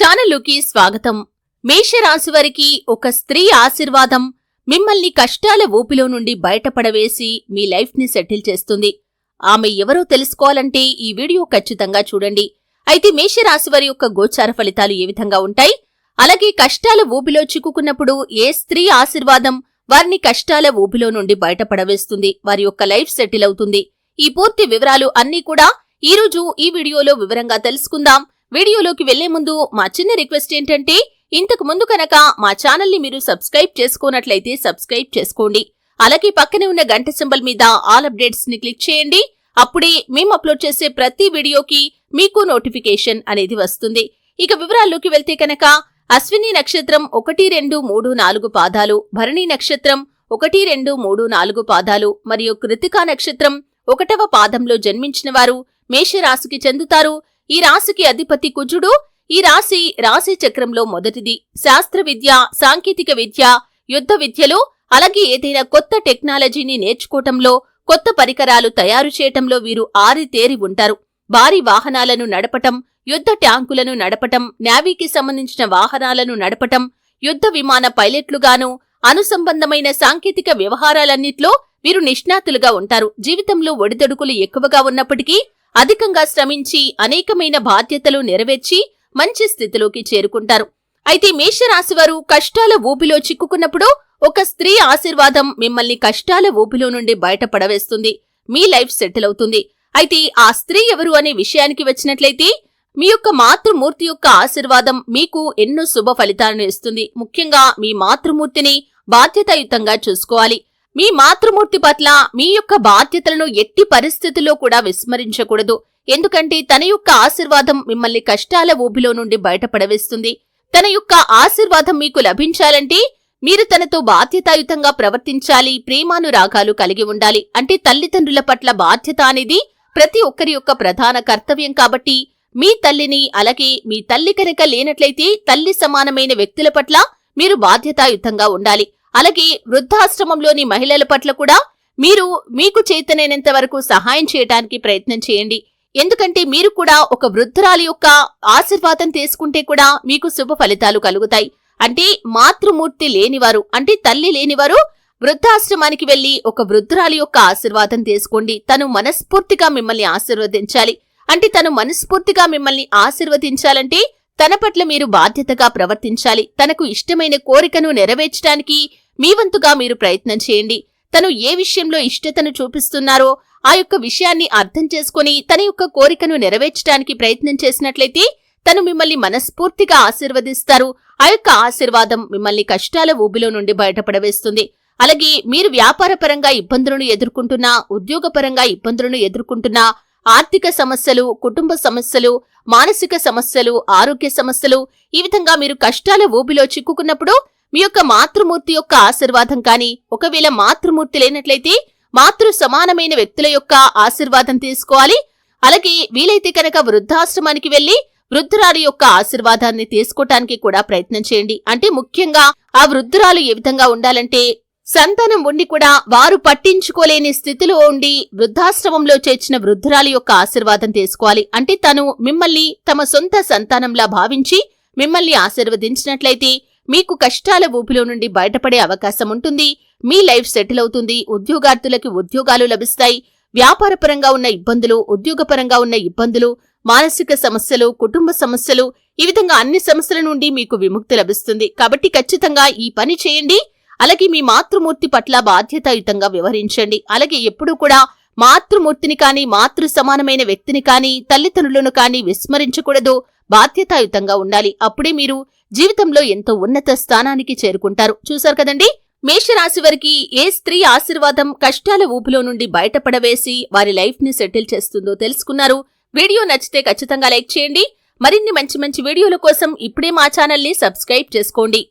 ఛానల్లోకి స్వాగతం. మేషరాశివారికి ఒక స్త్రీ ఆశీర్వాదం. మిమ్మల్ని కష్టాల ఊపిలో నుండి బయటపడవేసి మీ లైఫ్ని సెటిల్ చేస్తుంది. ఆమె ఎవరో తెలుసుకోవాలంటే ఈ వీడియో ఖచ్చితంగా చూడండి. అయితే మేషరాశివారి యొక్క గోచార ఫలితాలు ఏ విధంగా ఉంటాయి? అలాగే కష్టాల ఊపిలో చిక్కుకున్నప్పుడు ఏ స్త్రీ ఆశీర్వాదం వారిని కష్టాల ఊపిలో నుండి బయటపడవేస్తుంది? వారి యొక్క లైఫ్ సెటిల్ అవుతుంది. ఈ పూర్తి వివరాలు అన్నీ కూడా ఈ రోజు ఈ వీడియోలో వివరంగా తెలుసుకుందాం. వీడియోలోకి వెళ్ళే ముందు మా చిన్న రిక్వెస్ట్ ఏంటంటే ఇంతకు ముందు కనుక మా ఛానల్ని మీరు సబ్స్క్రైబ్ చేసుకున్నట్లయితే సబ్స్క్రైబ్ చేసుకోండి. అలాగే పక్కనే ఉన్న గంట సింబల్ మీద ఆల్ అప్డేట్స్ని క్లిక్ చేయండి. అప్పుడే మేము అప్లోడ్ చేసే ప్రతి వీడియోకి మీకు నోటిఫికేషన్ అనేది వస్తుంది. ఇక వివరాల్లోకి వెళ్తే కనుక అశ్విని నక్షత్రం ఒకటి రెండు మూడు నాలుగు పాదాలు భరణి నక్షత్రం ఒకటి రెండు మూడు నాలుగు పాదాలు మరియు కృతికా నక్షత్రం ఒకటవ పాదంలో జన్మించిన వారు మేషరాశికి చెందుతారు. ఈ రాశికి అధిపతి కుజుడు. ఈ రాశి రాశి చక్రంలో మొదటిది. శాస్త్ర విద్య సాంకేతిక విద్య యుద్ధ విద్యలో అలాగే ఏదైనా కొత్త టెక్నాలజీని నేర్చుకోవటంలో కొత్త పరికరాలు తయారు చేయటంలో వీరు ఆరితేరి ఉంటారు. భారీ వాహనాలను నడపటం యుద్ధ ట్యాంకులను నడపటం నావీకి సంబంధించిన వాహనాలను నడపటం యుద్ధ విమాన పైలట్లుగాను అనుసంబంధమైన సాంకేతిక వ్యవహారాలన్నిట్లో వీరు నిష్ణాతులుగా ఉంటారు. జీవితంలో ఒడిదొడుకులు ఎక్కువగా ఉన్నప్పటికీ అధికంగా శ్రమించి అనేకమైన బాధ్యతలు నెరవేర్చి మంచి స్థితిలోకి చేరుకుంటారు. అయితే మేషరాశివారు కష్టాల ఊపిలో చిక్కుకున్నప్పుడు ఒక స్త్రీ ఆశీర్వాదం మిమ్మల్ని కష్టాల ఊపిలో నుండి బయటపడవేస్తుంది. మీ లైఫ్ సెటిల్ అవుతుంది. అయితే ఆ స్త్రీ ఎవరు అనే విషయానికి వచ్చినట్లయితే మీ యొక్క మాతృమూర్తి యొక్క ఆశీర్వాదం మీకు ఎన్నో శుభ ఫలితాలను ఇస్తుంది. ముఖ్యంగా మీ మాతృమూర్తిని బాధ్యతాయుతంగా చూసుకోవాలి. మీ మాతృమూర్తి పట్ల మీ యొక్క బాధ్యతలను ఎట్టి పరిస్థితుల్లో కూడా విస్మరించకూడదు. ఎందుకంటే తన యొక్క ఆశీర్వాదం మిమ్మల్ని కష్టాల ఊబిలో నుండి బయటపడవేస్తుంది. తన యొక్క ఆశీర్వాదం మీకు లభించాలంటే మీరు తనతో బాధ్యతాయుతంగా ప్రవర్తించాలి ప్రేమానురాగాలు కలిగి ఉండాలి. అంటే తల్లిదండ్రుల పట్ల బాధ్యత అనేది ప్రతి ఒక్కరి యొక్క ప్రధాన కర్తవ్యం కాబట్టి మీ తల్లిని అలాగే మీ తల్లి కనుక లేనట్లయితే తల్లి సమానమైన వ్యక్తుల పట్ల మీరు బాధ్యతాయుతంగా ఉండాలి. అలాగే వృద్ధాశ్రమంలోని మహిళల పట్ల కూడా మీరు మీకు చేతనైనంత వరకు సహాయం చేయడానికి ప్రయత్నం చేయండి. ఎందుకంటే మీరు కూడా ఒక వృద్ధురాలి యొక్క ఆశీర్వాదం తీసుకుంటే కూడా మీకు శుభ ఫలితాలు కలుగుతాయి. అంటే మాతృమూర్తి లేనివారు అంటే తల్లి లేనివారు వృద్ధాశ్రమానికి వెళ్ళి ఒక వృద్ధురాలి యొక్క ఆశీర్వాదం తీసుకోండి. తను మనస్ఫూర్తిగా మిమ్మల్ని ఆశీర్వదించాలి. అంటే తను మనస్ఫూర్తిగా మిమ్మల్ని ఆశీర్వదించాలంటే తన పట్ల మీరు బాధ్యతగా ప్రవర్తించాలి. తనకు ఇష్టమైన కోరికను నెరవేర్చడానికి మీ వంతుగా మీరు ప్రయత్నం చేయండి. తను ఏ విషయంలో ఇష్టతను చూపిస్తున్నారో ఆ యొక్క విషయాన్ని అర్థం చేసుకుని తన యొక్క కోరికను నెరవేర్చడానికి ప్రయత్నం చేసినట్లయితే తను మిమ్మల్ని మనస్ఫూర్తిగా ఆశీర్వదిస్తారు. ఆ యొక్క ఆశీర్వాదం మిమ్మల్ని కష్టాల ఊబిలో నుండి బయటపడవేస్తుంది. అలాగే మీరు వ్యాపారపరంగా ఇబ్బందులను ఎదుర్కొంటున్నా ఉద్యోగపరంగా ఇబ్బందులను ఎదుర్కొంటున్నా ఆర్థిక సమస్యలు కుటుంబ సమస్యలు మానసిక సమస్యలు ఆరోగ్య సమస్యలు ఈ విధంగా మీరు కష్టాల ఊబిలో చిక్కుకున్నప్పుడు మీ యొక్క మాతృమూర్తి యొక్క ఆశీర్వాదం కాని ఒకవేళ మాతృమూర్తి లేనట్లయితే మాతృ సమానమైన వ్యక్తుల యొక్క ఆశీర్వాదం తీసుకోవాలి. అలాగే వీలైతే కనుక వృద్ధాశ్రమానికి వెళ్ళి వృద్ధురాలి యొక్క ఆశీర్వాదాన్ని తీసుకోవటానికి కూడా ప్రయత్నం చేయండి. అంటే ముఖ్యంగా ఆ వృద్ధురాలు ఏ విధంగా ఉండాలంటే సంతానం ఉండి కూడా వారు పట్టించుకోలేని స్థితిలో ఉండి వృద్ధాశ్రమంలో చేర్చిన వృద్ధురాలి యొక్క ఆశీర్వాదం తీసుకోవాలి. అంటే తను మిమ్మల్ని తమ సొంత సంతానంలా భావించి మిమ్మల్ని ఆశీర్వదించినట్లయితే మీకు కష్టాల ఊపిలో నుండి బయటపడే అవకాశం ఉంటుంది. మీ లైఫ్ సెటిల్ అవుతుంది. ఉద్యోగార్థులకి ఉద్యోగాలు లభిస్తాయి. వ్యాపారపరంగా ఉన్న ఇబ్బందులు ఉద్యోగపరంగా ఉన్న ఇబ్బందులు మానసిక సమస్యలు కుటుంబ సమస్యలు ఈ విధంగా అన్ని సమస్యల నుండి మీకు విముక్తి లభిస్తుంది. కాబట్టి ఖచ్చితంగా ఈ పని చేయండి. అలాగే మీ మాతృమూర్తి పట్ల బాధ్యతాయుతంగా వ్యవహరించండి. అలాగే ఎప్పుడూ కూడా మాతృమూర్తిని కానీ మాతృ సమానమైన వ్యక్తిని కానీ తల్లిదండ్రులను కానీ విస్మరించకూడదు. బాధ్యతాయుతంగా ఉండాలి. అప్పుడే మీరు జీవితంలో ఎంతో ఉన్నత స్థానానికి చేరుకుంటారు. చూశారు కదండి? మేషరాశి వారికి ఏ స్త్రీ ఆశీర్వాదం కష్టాల ఊపిలో నుండి బయటపడవేసి వారి లైఫ్ని సెటిల్ చేస్తుందో తెలుసుకున్నారు. వీడియో నచ్చితే ఖచ్చితంగా లైక్ చేయండి. మరిన్ని మంచి మంచి వీడియోల కోసం ఇప్పుడే మా ఛానల్ని సబ్స్క్రైబ్ చేసుకోండి.